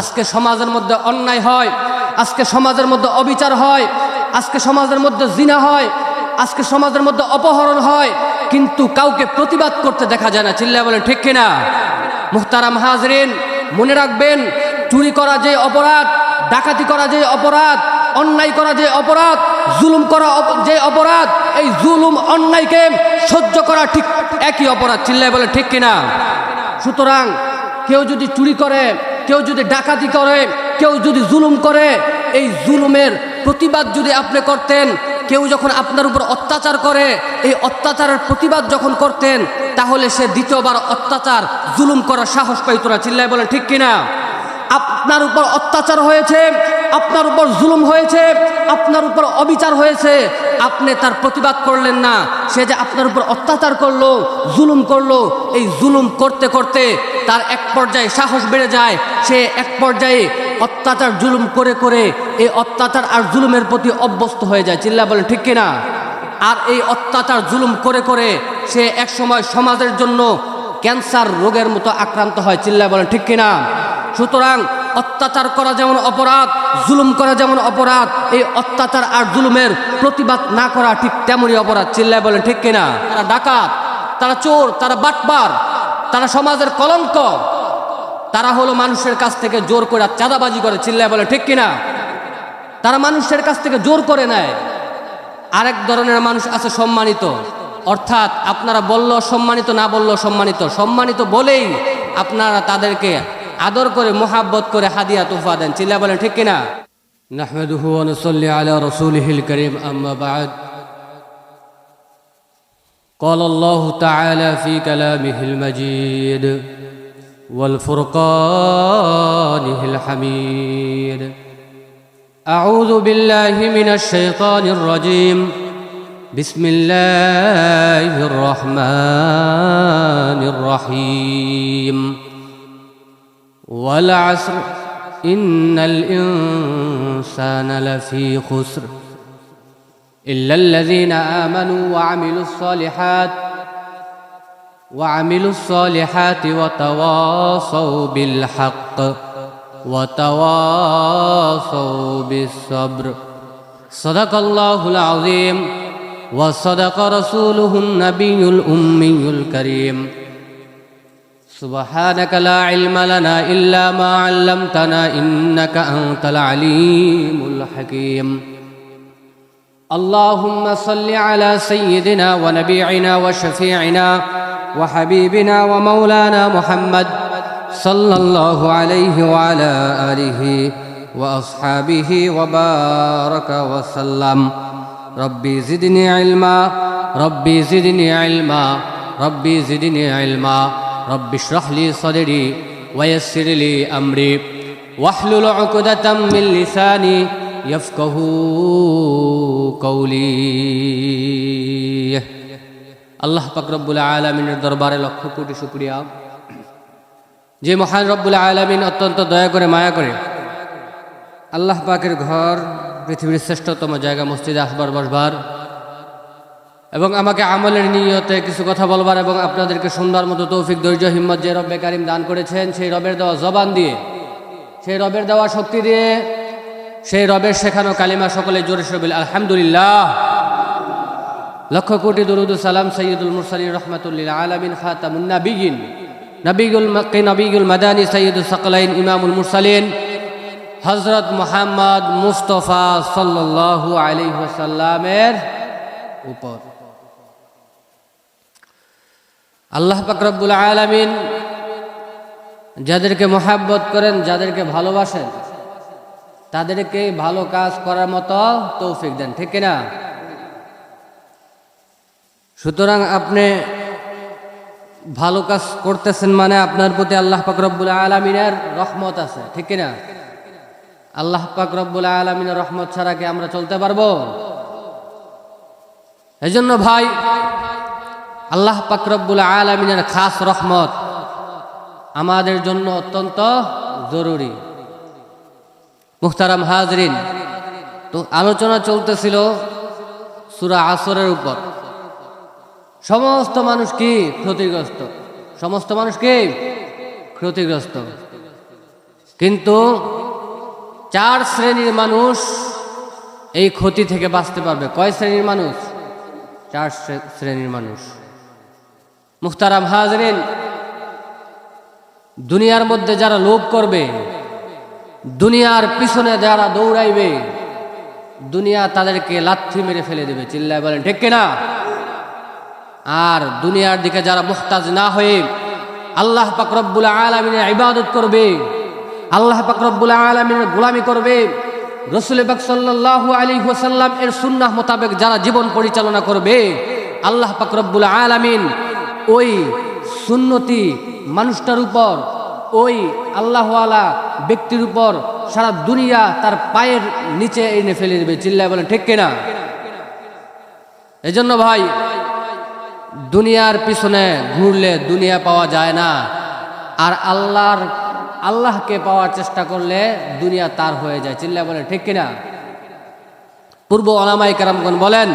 আজকে সমাজের মধ্যে অন্যায় হয়, আজকে সমাজের মধ্যে অবিচার হয়, আজকে সমাজের মধ্যে জিনা হয়, আজকে সমাজের মধ্যে অপহরণ হয়, কিন্তু কাউকে প্রতিবাদ করতে দেখা যায় না। চিল্লা বলে ঠিক কিনা? মুহতারাম হাজরিন, মনে রাখবেন, চুরি করা যে অপরাধ, ডাকাতি করা যে অপরাধ, অন্যায় করা যে অপরাধ, জুলুম করা যে অপরাধ, এই জুলুম, অন্যায়কে সহ্য করা ঠিক একই অপরাধ। চিল্লায় বলে ঠিক কিনা? সুতরাং কেউ যদি চুরি করে কেউ যদি ডাকাতি করে, কেউ যদি জুলুম করে, এই জুলুমের প্রতিবাদ যদি আপনি করতেন, কেউ যখন আপনার উপর অত্যাচার করে, এই অত্যাচারের প্রতিবাদ যখন করতেন, তাহলে সে দ্বিতীয়বার অত্যাচার, জুলুম করার সাহস পাইত না। চিল্লায় বলেন, ঠিক কিনা? আপনার উপর অত্যাচার হয়েছে আপনার উপর জুলুম হয়েছে, আপনার উপর অবিচার হয়েছে, আপনি তার প্রতিবাদ করলেন না। সে যে আপনার উপর অত্যাচার করল, জুলুম করল, এই জুলুম করতে করতে তার এক পর্যায়ে সাহস বেড়ে যায়। সে এক পর্যায়ে অত্যাচার জুলুম করে করে এই অত্যাচার আর জুলুমের প্রতি অভ্যস্ত হয়ে যায়। চিল্লা বলেন, ঠিক কিনা? আর এই অত্যাচার জুলুম করে করে সে এক সময় সমাজের জন্য ক্যান্সার রোগের মতো আক্রান্ত হয়। চিল্লা বলেন, ঠিক কিনা? সুতরাং অত্যাচার করা যেমন অপরাধ, জুলুম করা যেমন অপরাধ, এই অত্যাচার আর জুলুমের প্রতিবাদ না করা ঠিক তেমনই অপরাধ। চিল্লায় বলেন, ঠিক কিনা? তারা ডাকাত, তারা চোর, তারা বাটবার তারা সমাজের কলঙ্ক। তারা হলো মানুষের কাছ থেকে জোর করে চাঁদাবাজি করে, চিল্লায় বলে ঠিক কিনা? তারা মানুষের কাছ থেকে জোর করে নেয়। আরেক ধরনের মানুষ আছে সম্মানিত। অর্থাৎ আপনারা বলল সম্মানিত, না বলল সম্মানিত। সম্মানিত বলেই আপনারা তাদেরকে আদর করে মোহাব্বত করে হাদিয়া তুফা দেন চিল্লা বলেন ঠিক কিনা নাহমেদুহু অনুসল্লি আলা রসুলহিল করিম আম্মা বাদ قال الله تعالى في كلامه المجيد والفرقانه الحميد أعوذ بالله من الشيطان الرجيم بسم الله الرحمن الرحيم والعصر إن الإنسان لفي خسر إلا الذين آمنوا وعملوا الصالحات وعملوا الصالحات وتواصوا بالحق وتواصوا بالصبر. صدق الله العظيم وصدق رسوله النبي الأمي الكريم. سبحانك لا علم لنا إلا ما علمتنا إنك أنت العليم الحكيم. اللهم صل على سيدنا ونبينا وشفيعنا وحبيبنا ومولانا محمد صلى الله عليه وعلى آله وأصحابه وبارك وسلم. ربي زدني علما ربي زدني علما ربي زدني علما. ربي اشرح لي صدري ويسر لي أمري واحلل عقدة من لساني يفقه قولي আল্লাহ পাক রব্বুল আলমিনের দরবারে লক্ষ কোটি শুক্রিয়া যে মহান রব্বুল আলমিন অত্যন্ত দয়া করে মায়া করে আল্লাহ পাকের ঘর পৃথিবীর শ্রেষ্ঠতম জায়গা মসজিদে আসবার বসবার এবং আমাকে আমলের নিয়তে কিছু কথা বলবার এবং আপনাদেরকে সুন্দর মতো তৌফিক, ধৈর্য, হিম্মত যে রব্বে কারিম দান করেছেন, সেই রবের দেওয়া জবান দিয়ে, সেই রবের দেওয়া শক্তি দিয়ে, সেই রবের শেখানো কালিমা সকলে জোরে সবিল আলহামদুলিল্লাহ। লক্ষ কোটি দরুদ সালাম সৈয়দুল মুরসালিন রহমতুল্লিল আলমিন, খাতামুন নাবিগিন নবিগুল নবিগুল মাদানী সৈয়দুল সকলাইন, ইমামুল মুরসালিন হজরত মোহাম্মদ মুস্তফা সাল্লাল্লাহু আলাইহি ওয়াসাল্লামের উপর। আল্লাহ পাক রব্বুল আলামিন যাদেরকে মোহাব্বত করেন, যাদেরকে ভালোবাসেন, তাদেরকে ভালো কাজ করার মতো তৌফিক দেন, ঠিক না সুতরাং আপনি ভালো কাজ করতেছেন মানে আপনার প্রতি আল্লাহ পাক রব্বুল আলমিনের রহমত আছে, ঠিক না আল্লাহ পাক রব্বুল আলমিনের রহমত ছাড়া কি আমরা চলতে পারব? এই জন্য ভাই আল্লাহ পাক রব্বুল আলমিনের খাস রহমত আমাদের জন্য অত্যন্ত জরুরি। মুখতারাম হাজরিন, তো আলোচনা চলতেছিল সুরা আসরের উপর। সমস্ত মানুষ কি ক্ষতিগ্রস্ত? সমস্ত মানুষ কি ক্ষতিগ্রস্ত? কিন্তু চার শ্রেণির মানুষ এই ক্ষতি থেকে বাঁচতে পারবে। কয় শ্রেণির মানুষ? চার শ্রে- শ্রেণির মানুষ। মুখতারাম হাজরিন, দুনিয়ার মধ্যে যারা লোভ করবে, দুনিয়ার পিছনে যারা দৌড়াইবে, দুনিয়া তাদেরকে লাথি মেরে ফেলে দেবে। চিল্লায় বলেন, ঠিক কিনা? আর দুনিয়ার দিকে যারা মুখতাজ না হয়ে আল্লাহ পাকরব্বুল আলমিনের ইবাদত করবে, আল্লাহ পাকরব্বুল আলমিনের গোলামি করবে, রসুল পাক সাল্লাহ আলী ওসাল্লাম এর সুন্নাহ মোতাবেক যারা জীবন পরিচালনা করবে, আল্লাহ পাকরব্বুল আলমিন ওই সুন্নতি মানুষটার উপর, ওই আল্লাহওয়ালা ব্যক্তির উপর সারা দুনিয়া তার পায়ের নিচে এনে ফেলে দেবে। চিল্লায় বলেন, ঠিক কিনা? এজন্য ভাই, দুনিয়ার পিছনে ঘুরলে দুনিয়া পাওয়া যায় না। আর আল্লাহর, আল্লাহকে পাওয়ার চেষ্টা করলে দুনিয়া তার হয়ে যায়। চিল্লা বলে ঠিক কিনা? পূর্ব অনামাই কারামগণ বলেন,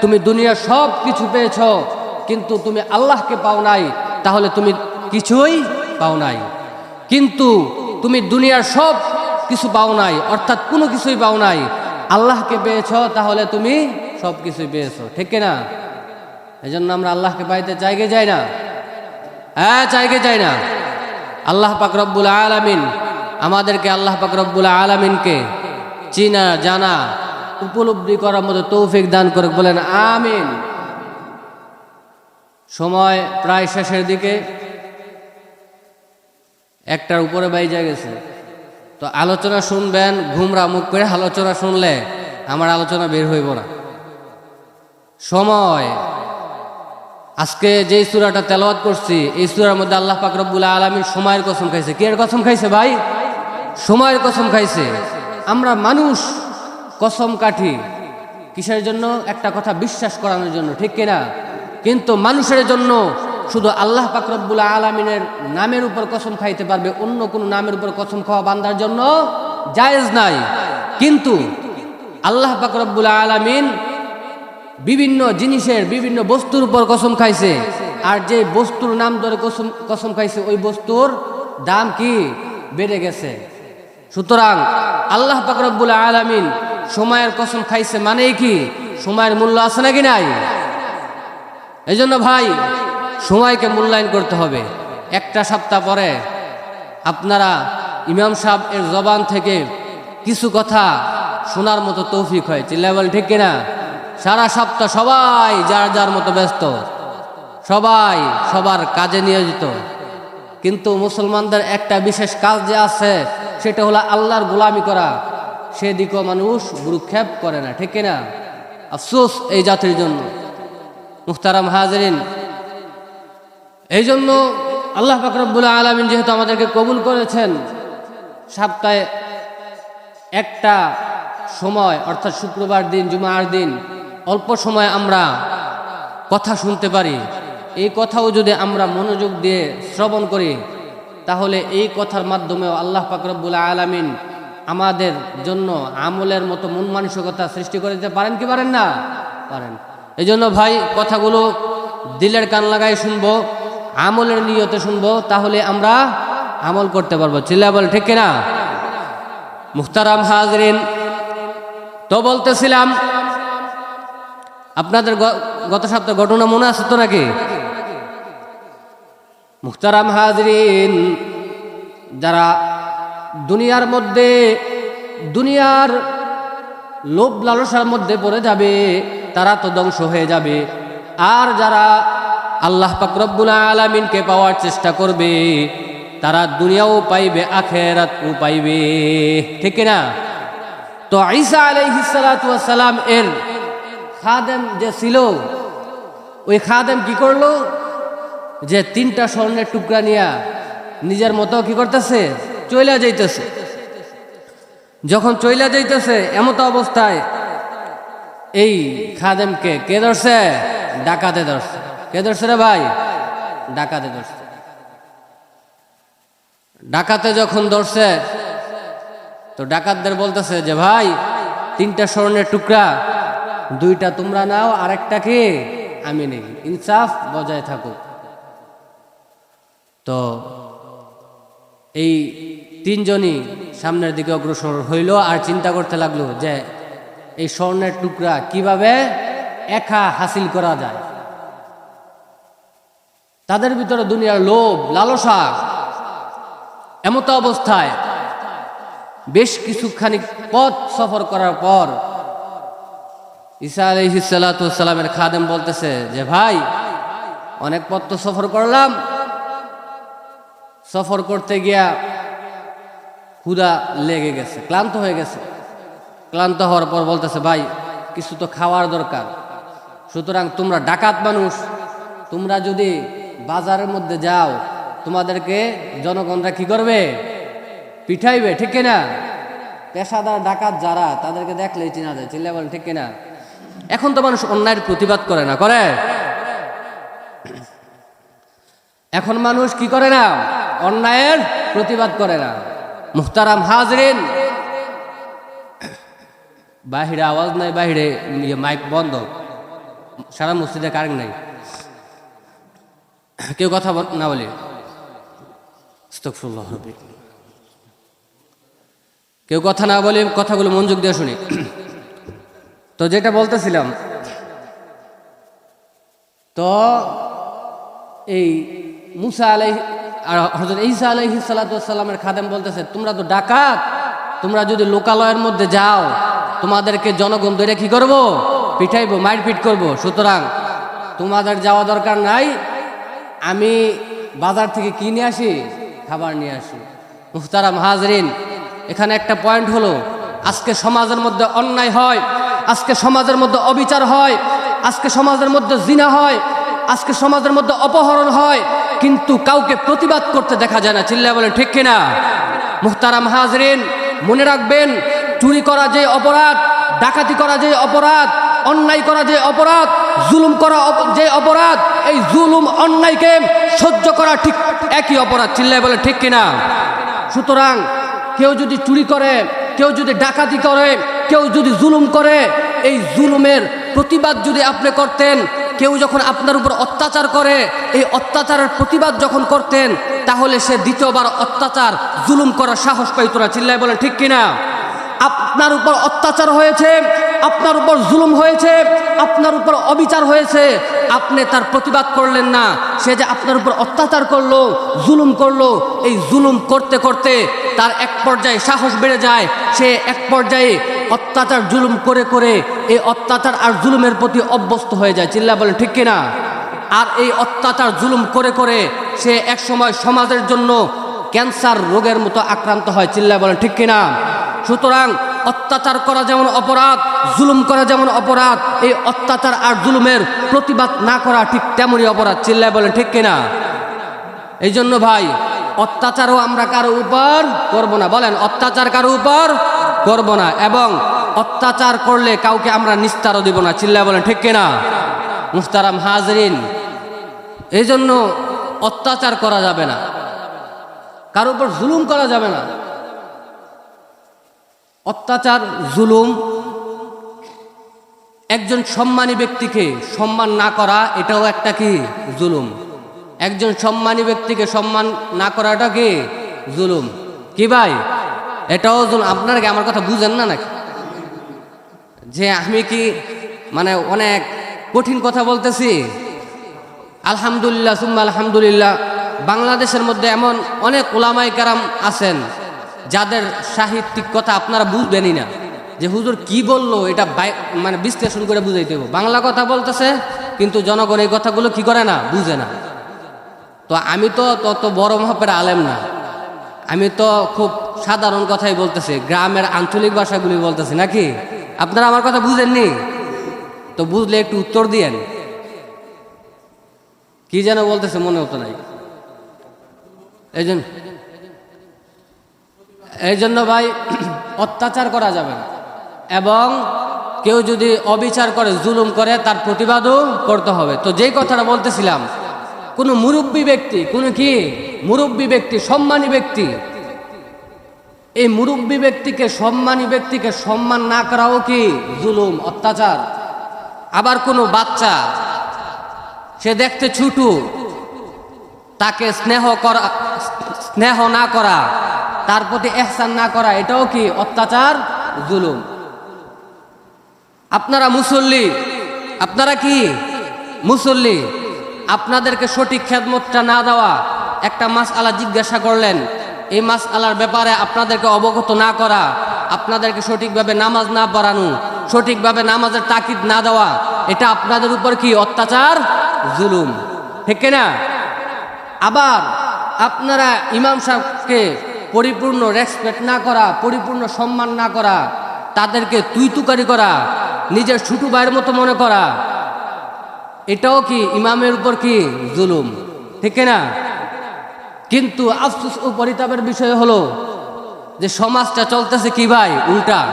তুমি দুনিয়ার সব কিছু পেয়েছ কিন্তু তুমি আল্লাহকে পাও নাই, তাহলে তুমি কিছুই পাও নাই। কিন্তু তুমি দুনিয়ার সব কিছু পাও নাই, অর্থাৎ কোনো কিছুই পাও নাই। আল্লাহকে পেয়েছ, তাহলে তুমি সব কিছুই পেয়েছ, ঠিক না এই জন্য আমরা আল্লাহকে পাইতে চাইগে যাই না। হ্যাঁ চাইগে যাই না। আল্লাহ পাক রব্বুল আলামিন আমাদেরকে আল্লাহ পাক রব্বুল আলামিনকে চিনা, জানা, উপলব্ধি করার মতো তৌফিক দান করে বলেন আমিন। সময় প্রায় শেষের দিকে একটার উপরে বাইজা গেছে। তো আলোচনা শুনবেন, ঘুমরা মুখ করে আলোচনা শুনলে আমার আলোচনা বের হইব না। সময়। আজকে যেই সুরাটা তেলাওয়াত করছি, এই সুরার মধ্যে আল্লাহ পাক রব্বুল আলমীর সময়ের কসম খাইছে। কে কসম খাইছে ভাই? সময়ের কসম খাইছে। আমরা মানুষ কসম কাঠি। কিসের জন্য? একটা কথা বিশ্বাস করানোর জন্য, ঠিক কিনা? কিন্তু মানুষের জন্য শুধু আল্লাহ পাক রব্বুল আলমিনের নামের উপর কসম খাইতে পারবে, অন্য কোনো নামের উপর কসম খাওয়া বান্দার জন্য জায়েজ নাই। কিন্তু আল্লাহ পাক রব্বুল আলমিন বিভিন্ন জিনিসের, বিভিন্ন বস্তুর উপর কসম খাইছে। আর যে বস্তুর নাম ধরে কসম কসম খাইছে, ওই বস্তুর দাম কি? বেড়ে গেছে। সুতরাং আল্লাহ পাকরবুল আলামিন সময়ের কসম খাইছে মানেই কি? সময়ের মূল্য আছে নাকি নাই? এই জন্য ভাই, সময়কে মূল্যায়ন করতে হবে। একটা সপ্তাহ পরে আপনারা ইমাম সাহেব এর জবান থেকে কিছু কথা শোনার মতো তৌফিক হয় চিল্লা বল ঠিক কিনা? সারা সপ্তাহ সবাই যার যার মতো ব্যস্ত। সবাই সবার কাজে নিয়োজিত। কিন্তু মুসলমানদের একটা বিশেষ কাজ যে আছে, সেটা হলো আল্লাহর গোলামি করা। সেদিকেও মানুষ ভ্রুক্ষেপ করে না, ঠিক কিনা? আফসোস এই জাতির জন্য। মুখতারাম হাজরিন। এই জন্য আল্লাহ ফাকরবুল আলমিন যেহেতু আমাদেরকে কবুল করেছেন, সপ্তাহে একটা সময়, অর্থাৎ শুক্রবার দিন, জুমার দিন, অল্প সময় আমরা কথা শুনতে পারি। এই কথাও যদি আমরা মনোযোগ দিয়ে শ্রবণ করি, তাহলে এই কথার মাধ্যমেও আল্লাহ পাকরবুল আলামিন আমাদের জন্য আমলের মতো মন মানসিকতা সৃষ্টি করে দিতে পারেন কি পারেন না? পারেন। এই জন্য ভাই, কথাগুলো দিলের কান লাগাই শুনব, আমলের নিয়তে শুনব, তাহলে আমরা আমল করতে পারব। চিল্লা বল, ঠিক কিনা? মুখতারাম হাজরিন, তো বলতেছিলাম, আপনাদের গত সপ্তাহ ঘটনা মনে আছে তো নাকি? মুখতারাম হাজরিন, যারা দুনিয়ার মধ্যে, দুনিয়ার লোভ লালসার মধ্যে পড়ে যাবে তারা তো ধ্বংস হয়ে যাবে। আর যারা আল্লাহ পাকরব্বুল আলমিনকে পাওয়ার চেষ্টা করবে, তারা দুনিয়াও পাইবে, আখেরাতও পাইবে। ঠিক না তো ঈসা আলাইহিসালাম এর খাদেম যে ছিল, ওই খাদেম কি করল? যে তিনটা স্বর্ণের টুকরা নিয়া নিজের মতো কি করতেছে? চইলা যাইতেছে। যখন চইলা যাইতেছে, এমতো অবস্থায় এই খাদেমকে কে ধরছে? ডাকাতে ধরছে। কে ধরছে রে ভাই? ডাকাতে ধরছে। ডাকাতে যখন ধরছে, তো ডাকাতদের বলতেছে যে, ভাই, তিনটা স্বর্ণের টুকরা, দুইটা তোমরা নাও, আরেকটা কে? আমি নেই। ইনসাফ বজায় থাকুক। তো এই তিনজনই সামনের দিকে অগ্রসর হইল আর চিন্তা করতে লাগল যে এই স্বর্ণের টুকরা কীভাবে একা হাসিল করা যায়? তাদের ভিতরে দুনিয়ার লোভ, লালসা, এমতো অবস্থায় বেশ কিছুখানি পথ সফর করার পর ঈসা আলহিসাল্লামের খাদেম বলতেছে যে, ভাই, অনেক পথ তো সফর করলাম। সফর করতে গিয়া ক্ষুদা লেগে গেছে, ক্লান্ত হয়ে গেছে। ক্লান্ত হওয়ার পর বলতেছে, ভাই, কিছু তো খাওয়ার দরকার। সুতরাং তোমরা ডাকাত মানুষ। তোমরা যদি বাজারের মধ্যে যাও, তোমাদেরকে জনগণরা কি করবে? পিঠাইবে, ঠিক কিনা? পেশাদার ডাকাত যারা, তাদেরকে দেখলেই চিনা যায় চিল্লা বলেন ঠিক কিনা? এখন তো মানুষ অন্যায়ের প্রতিবাদ করে না, করে? এখন মানুষ কি করে না? অন্যায়ের প্রতিবাদ করে না। মুখতারাম হাজরিন বাহিরে আওয়াজ নাই, বাহিরে ইয়ে মাইক বন্ধ। সারা মসজিদে কারেন্ট নাই। কেউ কথা না বলে। কেউ কথা না বলে কথাগুলো মনোযোগ দিয়ে শুনি। তো যেটা বলতেছিলাম, তো এই মুসা আলাই আর হজরত ঈসা আলাইহি সালাতামের খাদেম বলতেছে, তোমরা তো ডাকাত, তোমরা যদি লোকালয়ের মধ্যে যাও তোমাদেরকে জনগণ ধরে কি করব? পিঠাইবো মারপিট করব। সুতরাং তোমাদের যাওয়া দরকার নাই। আমি বাজার থেকে কি নিয়ে আসি? খাবার নিয়ে আসি। মুখতারাম হাজরিন, এখানে একটা পয়েন্ট হলো, আজকে সমাজের মধ্যে অন্যায় হয়, আজকে সমাজের মধ্যে অবিচার হয়, আজকে সমাজের মধ্যে জিনা হয়, আজকে সমাজের মধ্যে অপহরণ হয়, কিন্তু কাউকে প্রতিবাদ করতে দেখা যায় না। চিল্লা বলে ঠিক কিনা? মুখতারাম হাজরিন, মনে রাখবেন চুরি করা যে অপরাধ, ডাকাতি করা যে অপরাধ, অন্যায় করা যে অপরাধ, জুলুম করা যে অপরাধ, এই জুলুম, অন্যায়কে সহ্য করা ঠিক একই অপরাধ। চিল্লায় বলে, ঠিক কিনা? সুতরাং কেউ যদি চুরি করে, কেউ যদি ডাকাতি করে, কেউ যদি জুলুম করে, এই জুলুমের প্রতিবাদ যদি আপনি করতেন, কেউ যখন আপনার উপর অত্যাচার করে, এই অত্যাচারের প্রতিবাদ যখন করতেন, তাহলে সে দ্বিতীয়বার অত্যাচার, জুলুম করার সাহস পাইত না। চিল্লায় বলে, ঠিক কিনা? আপনার উপর অত্যাচার হয়েছে, আপনার উপর জুলুম হয়েছে, আপনার উপর অবিচার হয়েছে। আপনি তার প্রতিবাদ করলেন না, সে যে আপনার উপর অত্যাচার করল, জুলুম করল, এই জুলুম করতে করতে তার এক পর্যায়ে সাহস বেড়ে যায়। সে এক পর্যায়ে অত্যাচার, জুলুম করে করে এই অত্যাচার আর জুলুমের প্রতি অভ্যস্ত হয়ে যায়। চিল্লা বলেন, ঠিক কিনা? আর এই অত্যাচার, জুলুম করে করে সে এক সময় সমাজের জন্য ক্যান্সার রোগের মতো আক্রান্ত হয় চিল্লা বলেন, ঠিক কিনা? সুতরাং অত্যাচার করা যেমন অপরাধ, জুলুম করা যেমন অপরাধ, এই অত্যাচার আর জুলুমের প্রতিবাদ না করা ঠিক তেমনই অপরাধ, চিল্লায় বলেন, ঠিক কিনা? এই জন্য ভাই, অত্যাচারও আমরা কারও উপর করব না। বলেন, অত্যাচার কারও উপর করব না এবং অত্যাচার করলে কাউকে আমরা নিস্তারও দিব না, চিল্লায় বলেন, ঠিক কিনা? মুস্তারাম হাজরিন এই জন্য অত্যাচার করা যাবে না। কারও উপর জুলুম করা যাবে না। অত্যাচার, জুলুম, একজন সম্মানী ব্যক্তিকে সম্মান না করা, এটাও একটা কি? জুলুম। একজন সম্মানী ব্যক্তিকে সম্মান না করাটা কি? জুলুম। কি ভাই? এটাও জুলুম। আপনারা কি আমার কথা বুঝেন না নাকি? যে আমি কি মানে অনেক কঠিন কথা বলতেছি? আলহামদুলিল্লাহ, সুম্মা আলহামদুলিল্লাহ। বাংলাদেশের মধ্যে এমন অনেক ওলামাই কারাম আছেন যাদের সাহিত্যিক কথা আপনারা বুঝবেনই না। যে হুজুর কি বলল এটা মানে বিশ্লেষণ করে বুঝাইতে হবে বাংলা কথা বলতেছে, কিন্তু জনগণ এই কথাগুলো কি করে না? বুঝে না। তো আমি তো তত বড় মাপের আলেম না। আমি তো খুব সাধারণ কথাই বলতেছি। গ্রামের আঞ্চলিক ভাষাগুলি বলতেছি, নাকি? আপনারা আমার কথা বুঝেননি? তো বুঝলে একটু উত্তর দিয়েন। কি যেন বলতেছে, মনে হতো নাই। এই জন্য এই জন্য ভাই, অত্যাচার করা যাবে এবং কেউ যদি অবিচার করে, জুলুম করে, তার প্রতিবাদও করতে হবে। তো যেই কথাটা বলতেছিলাম, কোনো মুরব্বী ব্যক্তি, কোনো কি? মুরব্বী ব্যক্তি, সম্মানী ব্যক্তি, এই মুরব্বী ব্যক্তিকে, সম্মানী ব্যক্তিকে সম্মান না করাও কি জুলুম, অত্যাচার? আবার কোনো বাচ্চা, সে দেখতে ছুটু তাকে স্নেহ করা, স্নেহ না করা, তার প্রতি এহসান না করা, এটাও কি অত্যাচার? জুলুম। আপনারা মুসল্লি, আপনারা কি? মুসল্লি, আপনাদেরকে সঠিক খেদমতটা না দেওয়া একটা মাস আলা জিজ্ঞাসা করলেন। এই মাস আলার ব্যাপারে আপনাদেরকে অবগত না করা, আপনাদেরকে সঠিকভাবে নামাজ না পড়ানো, সঠিকভাবে নামাজের তাকিদ না দেওয়া, এটা আপনাদের উপর কি অত্যাচার? জুলুম। ঠিক না আবার আপনারা ইমাম সাহেবকে পরিপূর্ণ রেসপেক্ট না করা, পরিপূর্ণ সম্মান না করা, তাদেরকে তুই তুকারি করা, নিজের ছুটু ভাইয়ের মতো মনে করা, এটাও কি ইমামের উপর কি জুলুম? ঠিক না কিন্তু আফসুস ও পরিতাপের বিষয় হলো যে সমাজটা চলতেছে কি ভাই? উল্টা।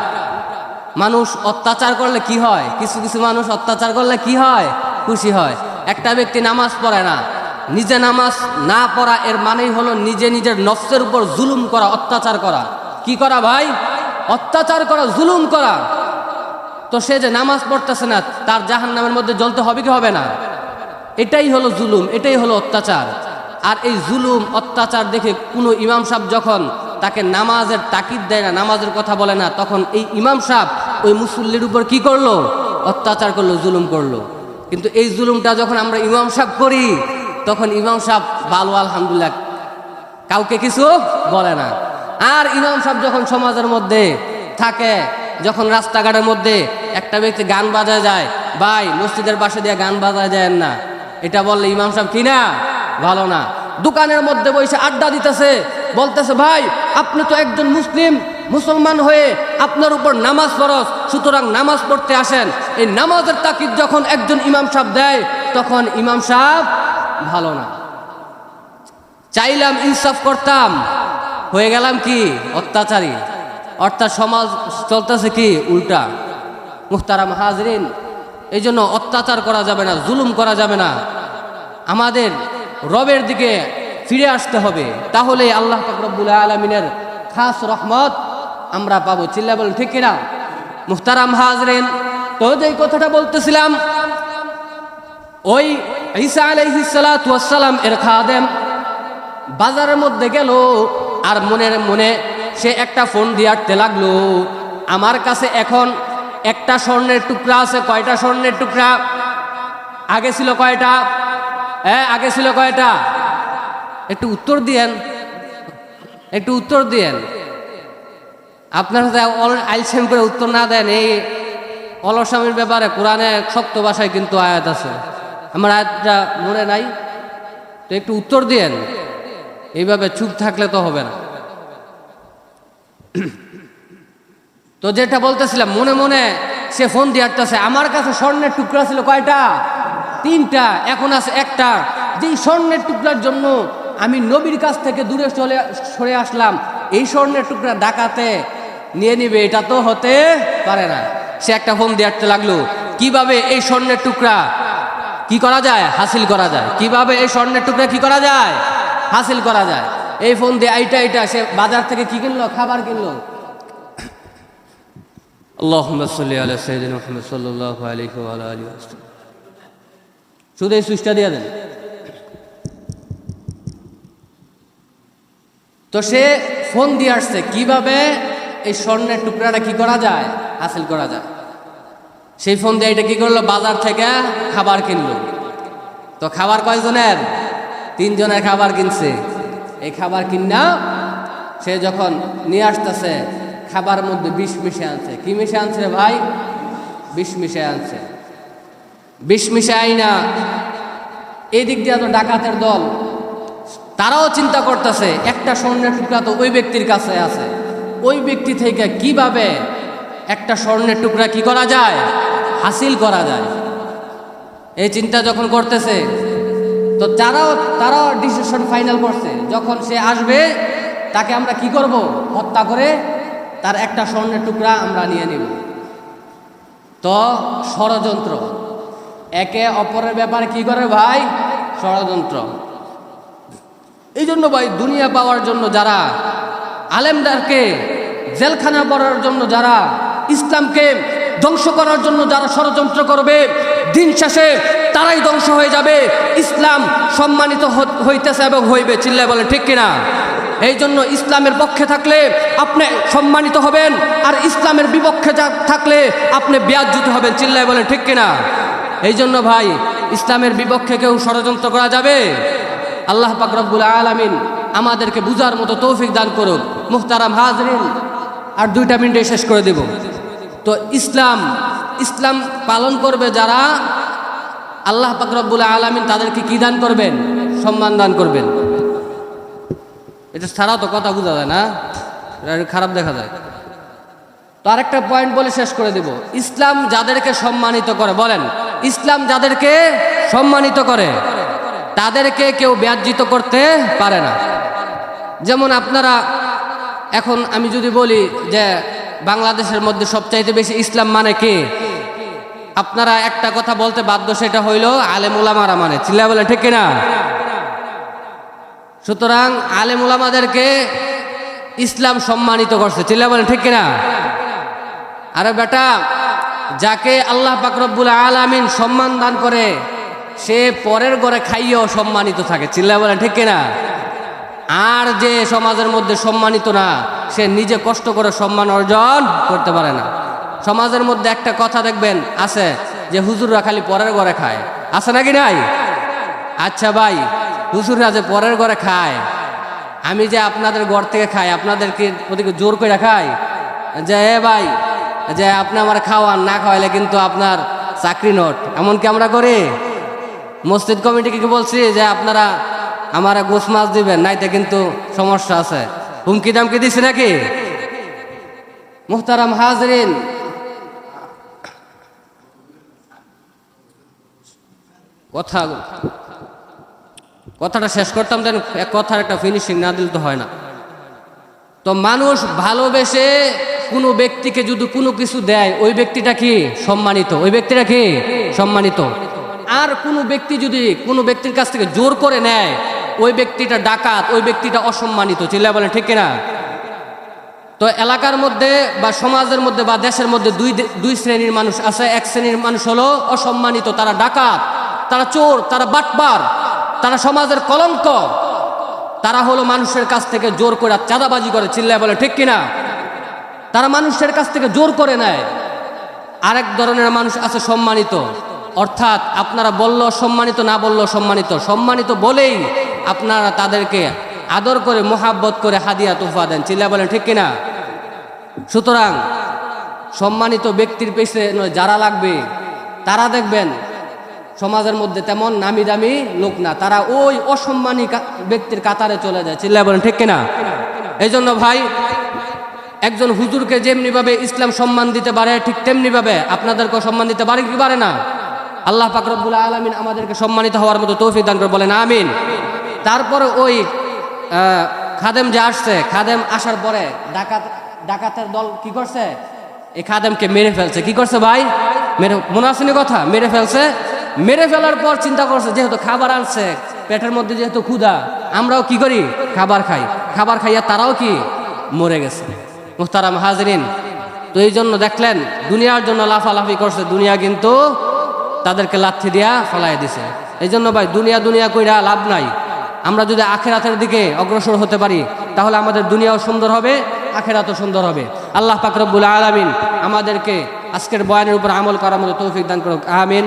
মানুষ অত্যাচার করলে কি হয়? কিছু কিছু মানুষ অত্যাচার করলে কি হয়? খুশি হয়। একটা ব্যক্তি নামাজ পড়ে না। নিজে নামাজ না পড়া এর মানেই হলো নিজে নিজের নফসের উপর জুলুম করা, অত্যাচার করা। কি করা ভাই? অত্যাচার করা, জুলুম করা। তো সে যে নামাজ পড়তেছে না, তার জাহান নামের মধ্যে জ্বলতে হবে কি হবে না? এটাই হলো জুলুম, এটাই হলো অত্যাচার। আর এই জুলুম, অত্যাচার দেখে কোনো ইমাম সাহেব যখন তাকে নামাজের তাকিদ দেয় না, নামাজের কথা বলে না, তখন এই ইমাম সাহেব ওই মুসল্লির উপর কি করল? অত্যাচার করল, জুলুম করল। কিন্তু এই জুলুমটা যখন আমরা ইমাম সাহেব করি তখন ইমাম সাহেব ভালো, আলহামদুলিল্লাহ। কাউকে কিছু বলে না। আর ইমাম সাহেব যখন সমাজের মধ্যে থাকে, যখন রাস্তাঘাটের মধ্যে একটা ব্যক্তি গান বাজায় যায়, ভাই, মসজিদের পাশে দিয়ে গান বাজায় যায় না। এটা বললে ইমাম সাহেব কি না? ভালো না। দোকানের মধ্যে বসে আড্ডা দিতেছে, বলতেছে, ভাই, আপনি তো একজন মুসলিম, মুসলমান হয়ে আপনার উপর নামাজ ফরজ, সুতরাং নামাজ পড়তে আসেন। এই নামাজের তাকিদ যখন একজন ইমাম সাহেব দেয়, তখন ইমাম সাহেব ভালো না। চাইলাম ইনসাফ করতাম, হয়ে গেলাম কি? অত্যাচারী। অর্থাৎ সমাজ চলতেছে কি? উল্টা। মুখতারাম হাজরিন এই জন্য অত্যাচার করা যাবে না, জুলুম করা যাবে না। আমাদের রবের দিকে ফিরে আসতে হবে। তাহলে আল্লাহ রব্বুল আলমিনের খাস রহমত আমরা পাবো। চিল্লা বল ঠিক কিনা? মুখতারাম হাজরেন তো যে কথাটা বলতেছিলাম ওই ঈসা আলাইহিসালাম এর খাদেম বাজারের মধ্যে গেল আর মনের মনে সে একটা ফোন দিয়ে আটতে লাগল। আমার কাছে এখন একটা স্বর্ণের টুকরা আছে, কয়টা স্বর্ণের টুকরা? আগে ছিল কয়টা? হ্যাঁ আগে ছিল কয়টা? একটু উত্তর দিয়েন। একটু উত্তর দিয়েন। আপনারা আইলসেম করে উত্তর না দেন এই অলসামির ব্যাপারে কোরআনে শক্ত ভাষায় কিন্তু আয়াত আছে। আমার আয়াতটা মনে নাই, তো একটু উত্তর দিয়েন। এইভাবে চুপ থাকলে তো হবে না। তো যেটা বলতেছিলাম, মনে মনে সে ফোন দিয়ে আসতেছে আমার কাছে স্বর্ণের টুকরা ছিল কয়টা? তিনটা, এখন আছে একটা। যেই স্বর্ণের টুকরার জন্য আমি নবীর কাছ থেকে দূরে চলে, সরে আসলাম, এই স্বর্ণের টুকরা ডাকাতে নিয়ে নিবে, এটা তো হতে পারে না। সে একটা ফোন দিয়ে আসতে লাগল, কীভাবে এই স্বর্ণের টুকরা কি করা যায়? হাসিল করা যায়। কীভাবে এই স্বর্ণের টুকরা কি করা যায়? হাসিল করা যায়। এই ফোন দিয়ে এইটা এইটা সে বাজার থেকে কি কিনলো? খাবার কিনলো? শুধু এই সুইচটা দিয়ে দেন। তো সে ফোন দিয়ে আসছে, কীভাবে এই স্বর্ণের টুকরাটা কি করা যায়? হাসিল করা যায়। সেই ফোন দিয়ে এটা কি করল? বাজার থেকে খাবার কিনলো। তো খাবার কয়জনের? তিনজনের খাবার কিনছে। এই খাবার কিনা সে যখন নিয়ে আসতেছে, খাবার মধ্যে বিষ মিশে আনছে। কি মিশে আনছে ভাই? বিষ মিশে আনছে। বিষ মিশে আইনা এদিক দিয়ে তো ডাকাতের দল। তারাও চিন্তা করতেছে, একটা স্বর্ণের টুকরা তো ওই ব্যক্তির কাছে আছে। ওই ব্যক্তি থেকে কীভাবে একটা স্বর্ণের টুকরা কি করা যায়? হাসিল করা যায়। এই চিন্তা যখন করতেছে, তো তারাও তারাও ডিসিশন ফাইনাল করছে। যখন সে আসবে, তাকে আমরা কি করব? হত্যা করে তার একটা স্বর্ণের টুকরা আমরা নিয়ে নিব। তো ষড়যন্ত্র। একে অপরের ব্যাপারে কি করে ভাই? ষড়যন্ত্র। এই জন্য ভাই, দুনিয়া পাওয়ার জন্য যারা, আলেমদারকে জেলখানা পড়ার জন্য যারা ইসলামকে ধ্বংস করার জন্য যারা ষড়যন্ত্র করবে, দিন শেষে তারাই ধ্বংস হয়ে যাবে। ইসলাম সম্মানিত হইতেছে এবং হইবে, চিল্লায় বলে ঠিক কিনা? এই জন্য ইসলামের পক্ষে থাকলে আপনি সম্মানিত হবেন, আর ইসলামের বিপক্ষে থাকলে আপনি ব্যাজ্যুত হবেন, চিল্লায় বলেন, ঠিক কিনা? এই জন্য ভাই, ইসলামের বিপক্ষে কেউ ষড়যন্ত্র করা যাবে? আল্লাহ পাক রব্বুল আলামিন আমাদেরকে বুঝার মতো তৌফিক দান করুক। মুখতারাম হাজরিন আর দুইটা মিনিটে শেষ করে দেব। তো ইসলাম ইসলাম পালন করবে যারা আল্লাহ পাক রব্বুল আলামিন তাদেরকে কি দান করবেন? সম্মান দান করবেন। এটা ছাড়াও তো কথা বোঝা যায় না। খারাপ দেখা যায়। তো আরেকটা পয়েন্ট বলে শেষ করে দেব। ইসলাম যাদেরকে সম্মানিত করে, বলেন, ইসলাম যাদেরকে সম্মানিত করে, তাদেরকে কেউ ব্যাজ্জিত করতে পারে না। যেমন আপনারা এখন আমি যদি বলি যে বাংলাদেশের মধ্যে সবচাইতে বেশি ইসলাম মানে কে? আপনারা একটা কথা বলতে বাধ্য সেটা হইল আলেমুলামারা মানে। চিল্লা বলে ঠিক কিনা? সুতরাং আলেমুলামাদেরকে ইসলাম সম্মানিত করছে। চিল্লা বলে ঠিক না আরে বেটা, যাকে আল্লাহ পাকরব্বুল আলামিন সম্মান দান করে, সে পরের ঘরে খাইয়েও সম্মানিত থাকে। চিল্লা বলে ঠিক কিনা? আর যে সমাজের মধ্যে সম্মানিত না, সে নিজে কষ্ট করে সম্মান অর্জন করতে পারে না। সমাজের মধ্যে একটা কথা দেখবেন, আছে যে হুজুররা খালি পরের ঘরে খায়। আছে নাকি নাই? আচ্ছা ভাই, হুজুররা যে পরের ঘরে খায়, আমি যে আপনাদের ঘর থেকে খাই আপনাদেরকে ওদিকে জোর করে খাই? যে, এ ভাই, যে আপনি আমার খাওয়ান, না খাওয়াইলে কিন্তু আপনার চাকরি নোট। এমনকি আমরা করি। মসজিদ কমিটিকে বলছি? যে আপনারা আমার গোস মাছ দিবেন, নাইতে কিন্তু সমস্যা আছে। হুমকি দামকি দিছি নাকি? মুহতারাম হাজরিন। কথা, কথাটা শেষ করতাম, দেন কথার একটা ফিনিশিং না দিলে তো হয় না। তো মানুষ ভালোবেসে কোনো ব্যক্তিকে যদি কোনো কিছু দেয়, ওই ব্যক্তিটা কি সম্মানিত? ওই ব্যক্তিটা কি সম্মানিত? আর কোনো ব্যক্তি যদি কোনো ব্যক্তির কাছ থেকে জোর করে নেয়, ওই ব্যক্তিটা ডাকাত, ওই ব্যক্তিটা অসম্মানিত, চিল্লা বলেন, ঠিক কিনা? তো এলাকার মধ্যে বা সমাজের মধ্যে বা দেশের মধ্যে দুই দুই শ্রেণির মানুষ আছে। এক শ্রেণির মানুষ হলো অসম্মানিত, তারা ডাকাত, তারা চোর, তারা বাটবার তারা সমাজের কলঙ্ক। তারা হলো মানুষের কাছ থেকে জোর করে চাঁদাবাজি করে চিল্লায় বলে ঠিক কিনা? তারা মানুষের কাছ থেকে জোর করে নেয়। আরেক ধরনের মানুষ আছে সম্মানিত। অর্থাৎ আপনারা বলল সম্মানিত, না বলল সম্মানিত। সম্মানিত বলেই আপনারা তাদেরকে আদর করে, মোহাব্বত করে হাদিয়া তোফা দেন। চিল্লা বলেন, ঠিক কিনা? সুতরাং সম্মানিত ব্যক্তির পেছনে যারা লাগবে, তারা দেখবেন সমাজের মধ্যে তেমন নামি দামি লোক না। তারা ওই অসম্মানী ব্যক্তির কাতারে চলে যায়। চিল্লা বলেন, ঠিক কিনা? এই জন্য ভাই, একজন হুজুরকে যেমনিভাবে ইসলাম সম্মান দিতে পারে, ঠিক তেমনি ভাবে আপনাদেরকেও সম্মান দিতে পারে কি পারে না? আল্লাহ পাকরবুল আলমিন আমাদেরকে সম্মানিত হওয়ার মতো তৌফিক দান করে বলেন, আমিন। তারপরে ওই খাদেম যে আসছে, খাদেম আসার পরে ডাকাত, ডাকাতের দল কি করছে? এই খাদেমকে মেরে ফেলছে। কি করছে ভাই? মেরে মনে আসেনি কথা, মেরে ফেলছে। মেরে ফেলার পর চিন্তা করছে, যেহেতু খাবার আনছে, পেটের মধ্যে যেহেতু ক্ষুধা, আমরাও কি করি? খাবার খাই। খাবার খাইয়া তারাও কি? মরে গেছে। মুহতারাম হাজরিন, তো এই জন্য দেখলেন, দুনিয়ার জন্য লাফালাফি করছে। দুনিয়া কিন্তু তাদেরকে লাথি দিয়া ফলাই দিছে। এই জন্য ভাই, দুনিয়া দুনিয়া কইরা লাভ নাই। আমরা যদি আখেরাতের দিকে অগ্রসর হতে পারি, তাহলে আমাদের দুনিয়াও সুন্দর হবে, আখেরাতও সুন্দর হবে। আল্লাহ পাকরবুল আলমিন আমাদেরকে আজকের বয়ানের উপর আমল করার মতো তৌফিক দান করুক। আমিন।